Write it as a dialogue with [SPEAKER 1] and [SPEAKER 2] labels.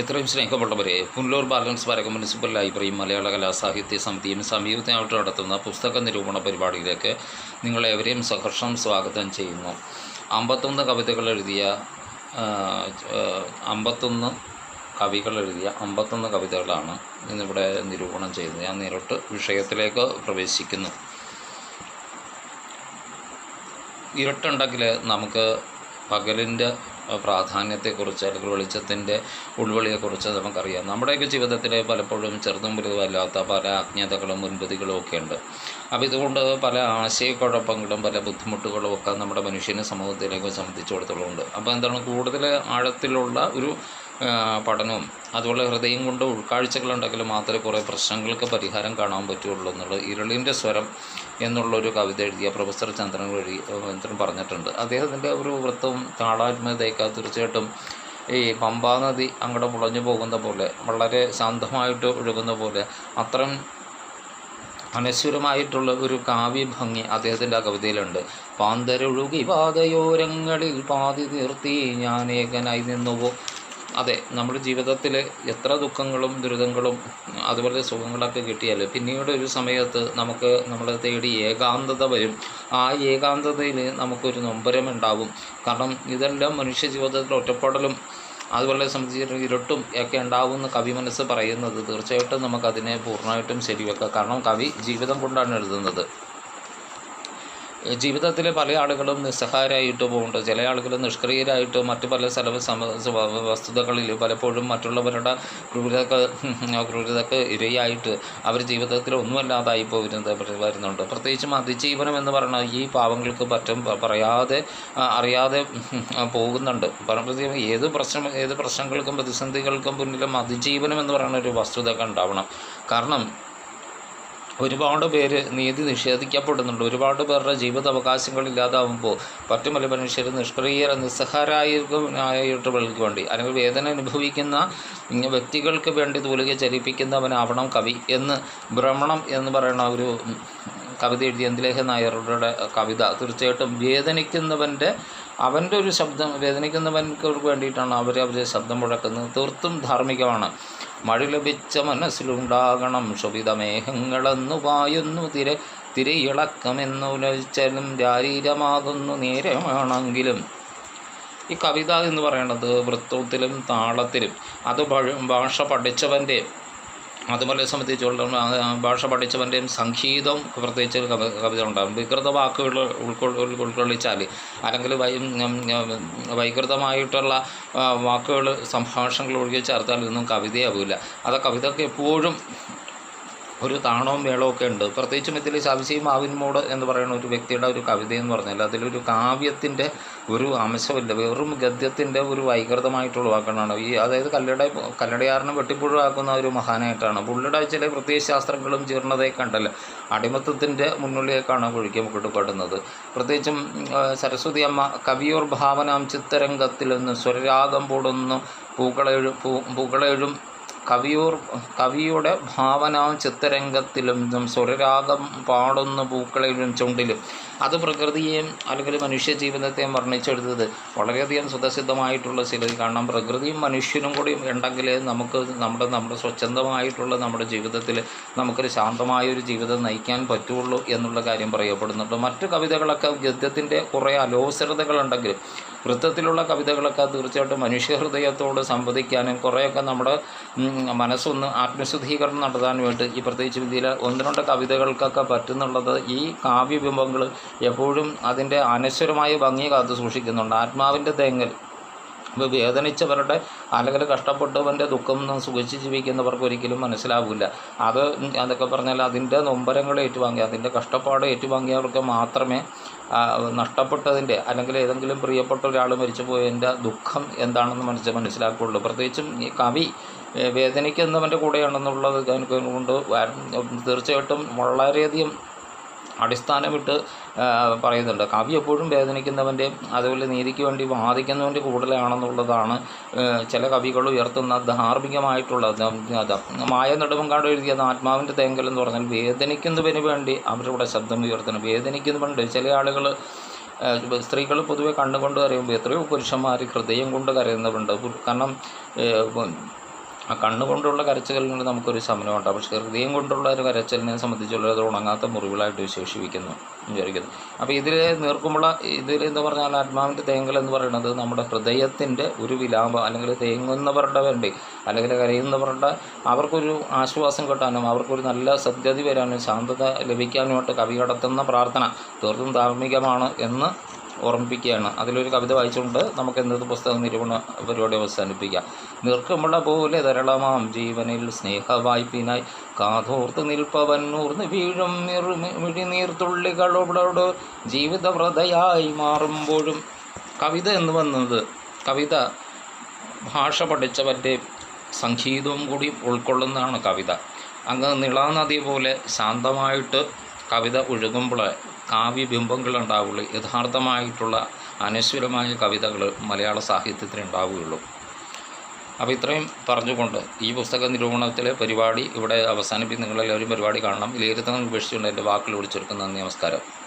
[SPEAKER 1] എത്രയും സ്നേഹമുള്ളവരെ പുനലൂർ ബാലൻസ് വരക മുനിസിപ്പൽ ലൈബ്രറിയും മലയാള കലാസാഹിത്യ സമിതിയും സംയുക്തമായിട്ട് നടത്തുന്ന പുസ്തക നിരൂപണ പരിപാടിയിലേക്ക് നിങ്ങളെവരെയും സഹർഷം സ്വാഗതം ചെയ്യുന്നു. അമ്പത്തൊന്ന് കവിതകൾ എഴുതിയ അമ്പത്തൊന്ന് കവികൾ എഴുതിയ അമ്പത്തൊന്ന് കവിതകളാണ് ഇന്നിവിടെ നിരൂപണം ചെയ്യുന്നത്. ഞാൻ നേരിട്ട് വിഷയത്തിലേക്ക് പ്രവേശിക്കുന്നു. ഇരുട്ടുണ്ടെങ്കിൽ നമുക്ക് പകലിന്റെ പ്രാധാന്യത്തെക്കുറിച്ച് അല്ലെങ്കിൽ വെളിച്ചത്തിന്റെ ഉൾവളിയെക്കുറിച്ച് നമുക്കറിയാം. നമ്മുടെയൊക്കെ ജീവിതത്തിൽ പലപ്പോഴും ചെറുതും വലുതുമല്ലാത്ത പല അജ്ഞതകളും മുൻപതികളും ഒക്കെ ഉണ്ട്. അപ്പോൾ ഇതുകൊണ്ട് പല ആശയക്കുഴപ്പങ്ങളും പല ബുദ്ധിമുട്ടുകളും ഒക്കെ നമ്മുടെ മനുഷ്യനെ സമൂഹത്തിലേക്ക് സംബന്ധിച്ചിടത്തോളം ഉണ്ട്. അപ്പോൾ എന്താണ് കൂടുതൽ ആഴത്തിലുള്ള ഒരു പഠനവും അതുപോലെ ഹൃദയം കൊണ്ട് ഉൾക്കാഴ്ചകളുണ്ടെങ്കിൽ മാത്രമേ കുറേ പ്രശ്നങ്ങൾക്ക് പരിഹാരം കാണാൻ പറ്റുള്ളൂ എന്നുള്ളത് ഇരളിന്റെ സ്വരം എന്നുള്ളൊരു കവിത എഴുതിയ പ്രൊഫസർ ചന്ദ്രൻ വഴി ചന്ദ്രൻ പറഞ്ഞിട്ടുണ്ട്. അദ്ദേഹത്തിന്റെ ഒരു വൃത്തവും താളാത്മകതയൊക്കെ തീർച്ചയായിട്ടും ഈ പമ്പാ നദി അങ്ങോട്ട് മുളഞ്ഞു പോകുന്ന പോലെ വളരെ ശാന്തമായിട്ട് ഒഴുകുന്ന പോലെ അത്രയും അനശ്വരമായിട്ടുള്ള ഒരു കാവ്യഭംഗി അദ്ദേഹത്തിന്റെ ആ കവിതയിലുണ്ട്. പാന്തരൊഴുകി പാതയോരങ്ങളിൽ പാതി നിർത്തി ഞാൻ ഏകനായി നിന്നുവോ? അതെ നമ്മുടെ ജീവിതത്തിൽ എത്ര ദുഃഖങ്ങളും ദുരിതങ്ങളും അതുപോലെ സുഖങ്ങളൊക്കെ കിട്ടിയാൽ പിന്നീട് ഒരു സമയത്ത് നമുക്ക് നമ്മളെ തേടി ഏകാന്തത വരും. ആ ഏകാന്തതയിൽ നമുക്കൊരു നൊമ്പരം ഉണ്ടാവും കാരണം ഇതെല്ലാം മനുഷ്യ ജീവിതത്തിൽ ഒറ്റപ്പെടലും അതുപോലെ സംബന്ധിച്ചിട്ട് ഇരുട്ടും ഒക്കെ ഉണ്ടാവുമെന്ന് കവി മനസ്സ് പറയുന്നത് തീർച്ചയായിട്ടും നമുക്കതിനെ പൂർണമായിട്ടും ശരിവെക്കാം. കാരണം കവി ജീവിതം കൊണ്ടാണ് എഴുതുന്നത്. ജീവിതത്തിൽ പല ആളുകളും നിസ്സഹായരായിട്ട് പോകുന്നുണ്ട്. ചില ആളുകൾ നിഷ്ക്രിയരായിട്ട് മറ്റു പല സ്ഥല വസ്തുതകളിൽ പലപ്പോഴും മറ്റുള്ളവരുടെ ക്രൂരതക്ക് ക്രൂരതക്ക് ഇരയായിട്ട് അവർ ജീവിതത്തിൽ ഒന്നുമല്ലാതായി പോരുന്നത് വരുന്നുണ്ട്. പ്രത്യേകിച്ചും അതിജീവനം എന്ന് പറയുന്നത് ഈ പാവങ്ങൾക്ക് പറ്റും പറയാതെ അറിയാതെ പോകുന്നുണ്ട്. പ്രത്യേകം ഏത് പ്രശ്നം ഏത് പ്രശ്നങ്ങൾക്കും പ്രതിസന്ധികൾക്കും മുന്നിലും അതിജീവനം എന്ന് പറയുന്ന ഒരു വസ്തുത ഉണ്ടാവണം. കാരണം ഒരുപാട് പേര് നീതി നിഷേധിക്കപ്പെടുന്നുണ്ട്. ഒരുപാട് പേരുടെ ജീവിത അവകാശങ്ങൾ ഇല്ലാതാവുമ്പോൾ മറ്റു പല മനുഷ്യർ നിഷ്ക്രിയ നിസ്സഹാരായകൾക്ക് വേണ്ടി. അല്ലെങ്കിൽ വേദന അനുഭവിക്കുന്ന വ്യക്തികൾക്ക് വേണ്ടി തൂലിക ചലിപ്പിക്കുന്നവനാവണം കവി എന്ന് ഭ്രമണം എന്ന് പറയുന്ന ഒരു കവിത എഴുതിയ എന്തിലേഹ നായരുടെ കവിത. തീർച്ചയായിട്ടും വേദനിക്കുന്നവന്റെ അവന്റെ ഒരു ശബ്ദം വേദനിക്കുന്നവൻക്ക് വേണ്ടിയിട്ടാണ് അവർ അവരെ ശബ്ദം മുഴക്കുന്നത്. തീർത്തും ധാർമ്മികമാണ്. മഴ ലഭിച്ച മനസ്സിലുണ്ടാകണം ശുഭിതമേഹങ്ങളെന്നു പായുന്നു തിര തിരയിളക്കമെന്നുലച്ചലും രാരീരമാകുന്നു നേരമാണെങ്കിലും. ഈ കവിത എന്ന് പറയുന്നത് വൃത്തത്തിലും താളത്തിലും. അത് ഭാഷ പഠിച്ചവന്റെ അതുപോലെ സംബന്ധിച്ചുള്ള ഭാഷ പഠിച്ചവന്റെയും സംഗീതം പ്രത്യേകിച്ച് കവിത ഉണ്ടാകും. വികൃത വാക്കുകൾ ഉൾക്കൊള്ള ഉൾക്കൊള്ളിച്ചാൽ അല്ലെങ്കിൽ വൈ വൈകൃതമായിട്ടുള്ള വാക്കുകൾ സംഭാഷണങ്ങൾ ഒഴുകി ചേർത്താൽ ഇതൊന്നും കവിതയാവില്ല അത് കവിതയ്ക്ക് എപ്പോഴും ഒരു താണവും വേളവും ഒക്കെ ഉണ്ട്. പ്രത്യേകിച്ചും ഇതിൽ ശാവിശി മാവിൻമൂട് എന്ന് പറയുന്ന ഒരു വ്യക്തിയുടെ ഒരു കവിത എന്ന് പറഞ്ഞാൽ അതിലൊരു കാവ്യത്തിന്റെ ഒരു അംശമില്ല. വെറും ഗദ്യത്തിന്റെ ഒരു വൈകൃതമായിട്ടുള്ള വാക്കുകളാണ് ഈ അതായത് കല്ലട കല്ലടയാറിനെ വെട്ടിപ്പുഴാക്കുന്ന ഒരു മഹാനായിട്ടാണ്. പുള്ളിയുടെ ചില പ്രത്യയശാസ്ത്രങ്ങളും ജീർണതയൊക്കെ ഉണ്ടല്ലോ അടിമത്തത്തിന്റെ മുന്നിലേക്കാണ് ഒഴുക്കി കിട്ടപ്പെടുന്നത് പ്രത്യേകിച്ചും സരസ്വതി അമ്മ കവിയോർ ഭാവനാം ചിത്തരംഗത്തിൽ നിന്ന് സ്വരരാഗം പൂടുന്നു. പൂക്കളെഴും പൂ പൂക്കളെഴും കവിയൂർ കവിയുടെ ഭാവന ചിത്തരംഗത്തിലും ഇതും സ്വരരാഗം പാടുന്ന പൂക്കളിലും ചുണ്ടിലും അത് പ്രകൃതിയെയും അല്ലെങ്കിൽ മനുഷ്യ ജീവിതത്തെയും വർണിച്ചെടുത്തത് വളരെയധികം സുതസിദ്ധമായിട്ടുള്ള ചിലത് കാരണം പ്രകൃതിയും മനുഷ്യനും കൂടി ഉണ്ടെങ്കിൽ നമുക്ക് നമ്മുടെ നമ്മുടെ സ്വച്ഛന്തമായിട്ടുള്ള നമ്മുടെ ജീവിതത്തിൽ നമുക്കൊരു ശാന്തമായൊരു ജീവിതം നയിക്കാൻ പറ്റുള്ളൂ എന്നുള്ള കാര്യം പറയപ്പെടുന്നുണ്ട്. മറ്റു കവിതകളൊക്കെ ഗദ്യത്തിന്റെ കുറേ അലോസരതകളുണ്ടെങ്കിലും വൃത്തത്തിലുള്ള കവിതകളൊക്കെ തീർച്ചയായിട്ടും മനുഷ്യഹൃദയത്തോട് സംവദിക്കാനും കുറേയൊക്കെ നമ്മുടെ മനസ്സൊന്ന് ആത്മശുദ്ധീകരണം നടത്താൻ വേണ്ടി ഈ പ്രത്യേകിച്ച് ഇന്ത്യയിലെ ഒന്ന് രണ്ട് കവിതകൾക്കൊക്കെ പറ്റുന്നുള്ളത് ഈ കാവ്യബിംബങ്ങൾ എപ്പോഴും അതിന്റെ അനശ്വരമായ ഭംഗി കാത്തു സൂക്ഷിക്കുന്നുണ്ട്. ആത്മാവിന്റെ തേങ്ങൽ ഇപ്പോൾ വേദനിച്ചവരുടെ അല്ലെങ്കിൽ കഷ്ടപ്പെട്ടവന്റെ ദുഃഖം സുഖിച്ച് ജീവിക്കുന്നവർക്ക് ഒരിക്കലും മനസ്സിലാവില്ല. അത് അതൊക്കെ പറഞ്ഞാൽ അതിന്റെ നൊമ്പരങ്ങൾ ഏറ്റുവാങ്ങി അതിന്റെ കഷ്ടപ്പാട് ഏറ്റുവാങ്ങിയവർക്ക് മാത്രമേ നഷ്ടപ്പെട്ടതിന്റെ അല്ലെങ്കിൽ ഏതെങ്കിലും പ്രിയപ്പെട്ട ഒരാൾ മരിച്ചു പോയതിന്റെ ദുഃഖം എന്താണെന്ന് മനസ്സ് മനസ്സിലാക്കുകയുള്ളൂ. പ്രത്യേകിച്ചും ഈ കവി വേദനിക്കുന്നവന്റെ കൂടെയാണെന്നുള്ളത് കൊണ്ട് തീർച്ചയായിട്ടും വളരെയധികം അടിസ്ഥാനമിട്ട് പറയുന്നുണ്ട്. കവി എപ്പോഴും വേദനിക്കുന്നവന്റെയും അതുപോലെ നീതിക്ക് വേണ്ടി വാദിക്കുന്നവന്റെ കൂടുതലാണെന്നുള്ളതാണ് ചില കവികൾ ഉയർത്തുന്ന ധാർമ്മികമായിട്ടുള്ള മായ നെടുമങ്കാട് എഴുതിയത് ആത്മാവിന്റെ തേങ്കൽ എന്ന് പറഞ്ഞാൽ വേദനിക്കുന്നവന് വേണ്ടി അവരുടെ ശബ്ദം ഉയർത്തണം. വേദനിക്കുന്നവണ്ട് ചില ആളുകൾ സ്ത്രീകൾ പൊതുവെ കണ്ണുകൊണ്ട് കരയുമ്പോൾ എത്രയോ പുരുഷന്മാർ ഹൃദയം കൊണ്ട് കരയുന്നവരുണ്ട്. കാരണം ആ കണ്ണുകൊണ്ടുള്ള കരച്ചിലിന് നമുക്കൊരു ശമനമുണ്ടാകും പക്ഷേ ഹൃദയം കൊണ്ടുള്ള ഒരു കരച്ചിലിനെ സംബന്ധിച്ചുള്ള അത് ഉണങ്ങാത്ത മുറിവുകളായിട്ട് വിശേഷിപ്പിക്കുന്നു വിചാരിക്കുന്നു. അപ്പോൾ ഇതിൽ നീർക്കുമ്പോൾ ഇതിൽ എന്ന് പറഞ്ഞാൽ ആത്മാവിന്റെ തേങ്ങൽ എന്ന് പറയുന്നത് നമ്മുടെ ഹൃദയത്തിന്റെ ഒരു വിലാപം അല്ലെങ്കിൽ തേങ്ങുന്നവരുടെ വേണ്ടി അല്ലെങ്കിൽ കരയുന്നവരുടെ അവർക്കൊരു ആശ്വാസം കിട്ടാനും അവർക്കൊരു നല്ല സദ്ഗതി വരാനും ശാന്തത ലഭിക്കാനുമായിട്ട് കവി കടത്തുന്ന പ്രാർത്ഥന തീർത്തും ധാർമ്മികമാണ് എന്ന് ഓർമ്മിപ്പിക്കുകയാണ്. അതിലൊരു കവിത വായിച്ചുകൊണ്ട് നമുക്ക് എന്തൊരു പുസ്തക നിരൂപണ പരിപാടി അവസാനിപ്പിക്കാം. നിർക്കുമ്പോൾ പോലെ ധരളമാം ജീവനിൽ സ്നേഹവായ്പിനായി കാതോർത്ത് നിൽപ്പവൻ ഊർന്ന് വീഴും മിഴിനീർത്തുള്ളികളോട് ജീവിതവ്രതയായി മാറുമ്പോഴും കവിത എന്ന് വന്നത് കവിത ഭാഷ പഠിച്ചവന്റെ സംഗീതവും കൂടി ഉൾക്കൊള്ളുന്നതാണ് കവിത. അങ്ങ് നിളാനദി പോലെ ശാന്തമായിട്ട് കവിത ഒഴുകുമ്പോൾ കാവ്യബിംബങ്ങൾ ഉണ്ടാവുള്ളൂ യഥാർത്ഥമായിട്ടുള്ള അനശ്വരമായ കവിതകൾ മലയാള സാഹിത്യത്തിന് ഉണ്ടാവുകയുള്ളൂ. അപ്പോൾ ഇത്രയും പറഞ്ഞുകൊണ്ട് ഈ പുസ്തക നിരൂപണത്തിലെ പരിപാടി ഇവിടെ അവസാനിപ്പിക്കും നിങ്ങളെല്ലാവരും പരിപാടി കാണണം. വിലയിരുത്തുന്ന ഉപേക്ഷിച്ചുകൊണ്ട് എന്റെ വാക്കിൽ വിളിച്ചെടുക്കുന്ന നന്ദി നമസ്കാരം.